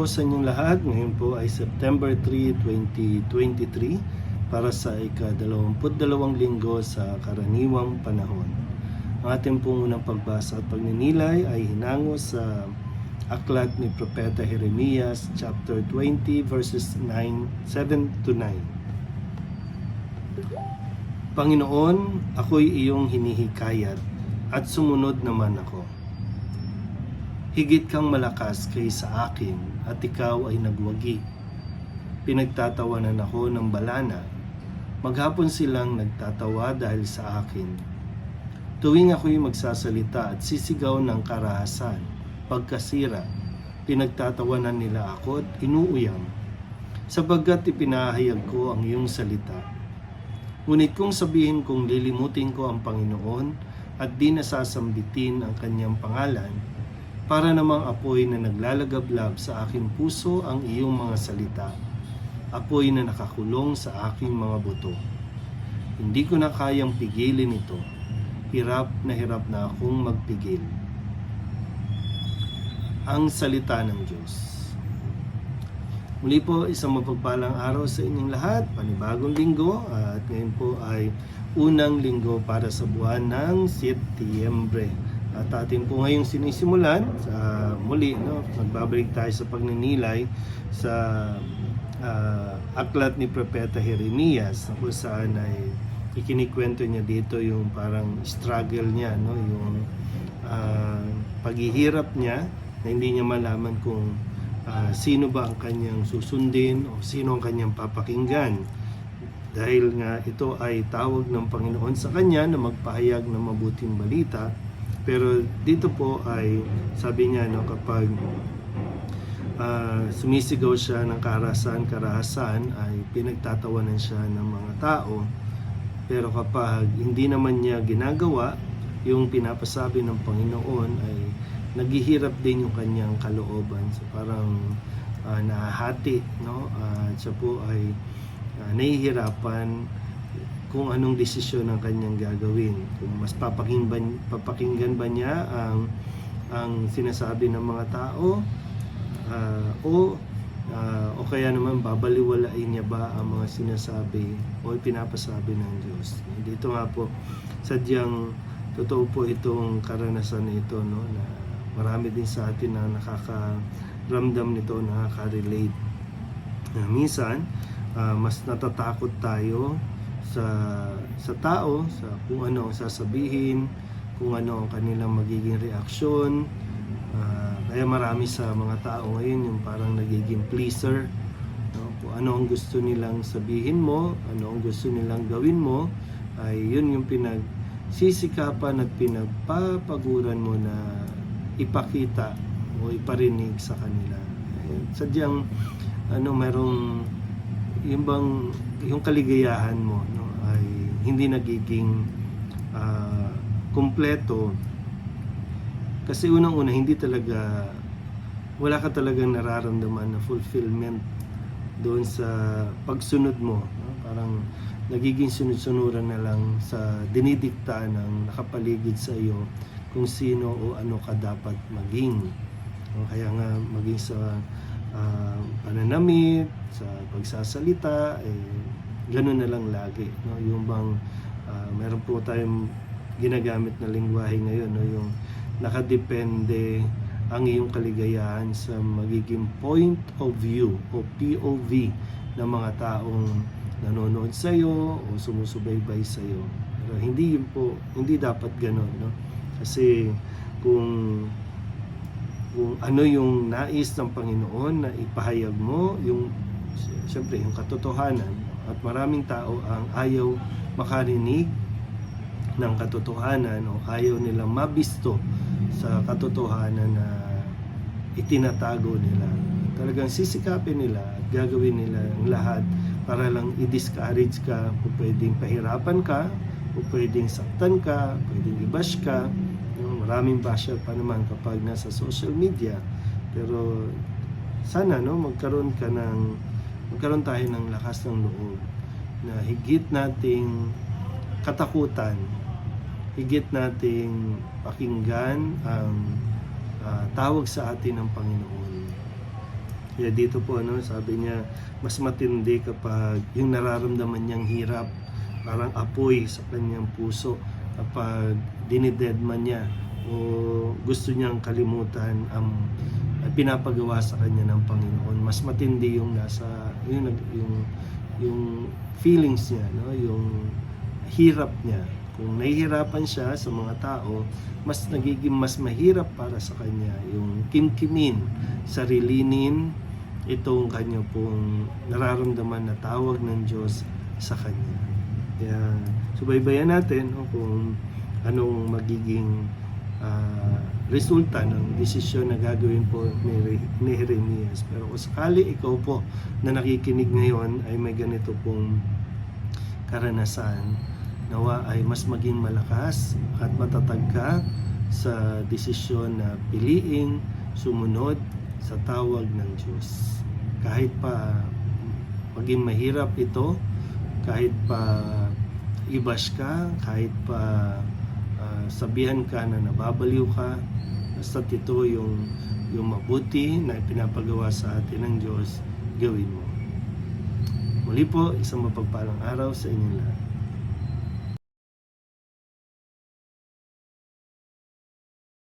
po sa inyong lahat. Ngayon po ay September 3, 2023 para sa ika-22 linggo sa karaniwang panahon. Ang ating pong unang pagbasa at pagninilay ay hinango sa aklat ni Propeta Jeremias chapter 20 verses 9, 7 to 9. Panginoon, ako'y iyong hinihikayat at sumunod naman ako. Higit kang malakas kaysa akin at ikaw ay nagwagi. Pinagtatawanan ako ng balana. Maghapon silang nagtatawa dahil sa akin. Tuwing ako'y magsasalita at sisigaw ng karahasan, pagkasira, pinagtatawanan nila ako at inuuyam. Sapagkat ipinahayag ko ang iyong salita. Ngunit kung sabihin kong lilimutin ko ang Panginoon at di nasasambitin ang kanyang pangalan, para namang apoy na naglalagablab sa aking puso ang iyong mga salita, apoy na nakakulong sa aking mga buto. Hindi ko na kayang pigilin ito, hirap na hirap na akong magpigil. Ang salita ng Diyos. Muli po, isang mapagpalang araw sa inyong lahat, panibagong linggo, at ngayon po ay unang linggo para sa buwan ng Setyembre. At atin po ngayong sinisimulan sa muli, no, magbabalik tayo sa pagninilay sa ah, aklat ni Propeta Jeremias na kung saan ay ikinikwento niya dito yung parang struggle niya, no, yung ah, paghihirap niya na hindi niya malaman kung ah, sino ba ang kanyang susundin o sino ang kanyang papakinggan. Dahil nga ito ay tawag ng Panginoon sa kanya na magpahayag ng mabuting balita. Pero dito po ay sabi niya no kapag ah, sumisigaw siya ng karahasan, karahasan ay pinagtatawanan siya ng mga tao. Pero kapag hindi naman niya ginagawa yung pinapasabi ng Panginoon ay naghihirap din yung kanyang kalooban. So parang ah, nahati, no? At siya po ay ah, nahihirapan kung anong desisyon ang kanyang gagawin. Kung mas papakinggan, papakinggan ba niya ang ang sinasabi ng mga tao ah, o ah, o kaya naman babaliwalain niya ba ang mga sinasabi o pinapasabi ng Diyos. Dito nga po sadyang totoo po itong karanasan na ito no na marami din sa atin na nakakaramdam nito, nakaka-relate. Na minsan, ah, mas natatakot tayo sa sa tao, sa kung ano ang sasabihin, kung ano ang kanilang magiging reaksyon. Ah, kaya marami sa mga tao ngayon yung parang nagiging pleaser. No? Kung ano ang gusto nilang sabihin mo, ano ang gusto nilang gawin mo, ay yun yung pinagsisikapan at pinagpapaguran mo na ipakita o iparinig sa kanila. Eh, sadyang ano merong yung bang yung kaligayahan mo no hindi nagiging ah, kumpleto kasi unang-una hindi talaga wala ka talagang nararamdaman na fulfillment doon sa pagsunod mo no? parang nagiging sunod-sunuran na lang sa dinidikta ng nakapaligid sa iyo kung sino o ano ka dapat maging. O kaya nga maging sa ah, pananamit, sa pagsasalita, eh, ganun na lang lagi. No? Yung bang ah, meron po tayong ginagamit na lingwahe ngayon, no? yung nakadepende ang iyong kaligayahan sa magiging point of view o POV ng mga taong nanonood sa iyo o sumusubaybay sa iyo. Pero hindi yun po, hindi dapat gano'n, no? Kasi kung kung ano yung nais ng Panginoon na ipahayag mo, yung siyempre yung katotohanan at maraming tao ang ayaw makarinig ng katotohanan o ayaw nilang mabisto sa katotohanan na itinatago nila. Talagang sisikapin nila at gagawin nila ang lahat para lang i-discourage ka kung pwedeng pahirapan ka, kung pwedeng saktan ka, pwedeng i-bash ka. Maraming basher pa naman kapag nasa social media. Pero sana no magkaroon ka ng magkaroon tayo ng lakas ng loob na higit nating katakutan higit nating pakinggan ang ah, tawag sa atin ng Panginoon. Kaya dito po, ano, sabi niya, mas matindi kapag yung nararamdaman niyang hirap, parang apoy sa kanyang puso kapag dinidedman niya o gusto niyang kalimutan ang ang pinapagawa sa kanya ng Panginoon. Mas matindi yung nasa yung yung yung feelings niya, no? Yung hirap niya. Kung nahihirapan siya sa mga tao, mas nagiging mas mahirap para sa kanya yung kimkimin, sarilinin itong kanya pong nararamdaman na tawag ng Diyos sa kanya. Kaya subaybayan natin no, kung anong magiging ah, resulta ng desisyon na gagawin po ni, ni Jeremias. Pero kung sakali ikaw po na nakikinig ngayon ay may ganito pong karanasan, nawa ay mas maging malakas at matatag ka sa desisyon na piliing sumunod sa tawag ng Diyos. Kahit pa maging mahirap ito, kahit pa ibash ka, kahit pa ah, sabihan ka na nababaliw ka, basta ito yung, yung mabuti na pinapagawa sa atin ng Diyos, gawin mo. Muli po, isang mapagpalang araw sa inyong lahat.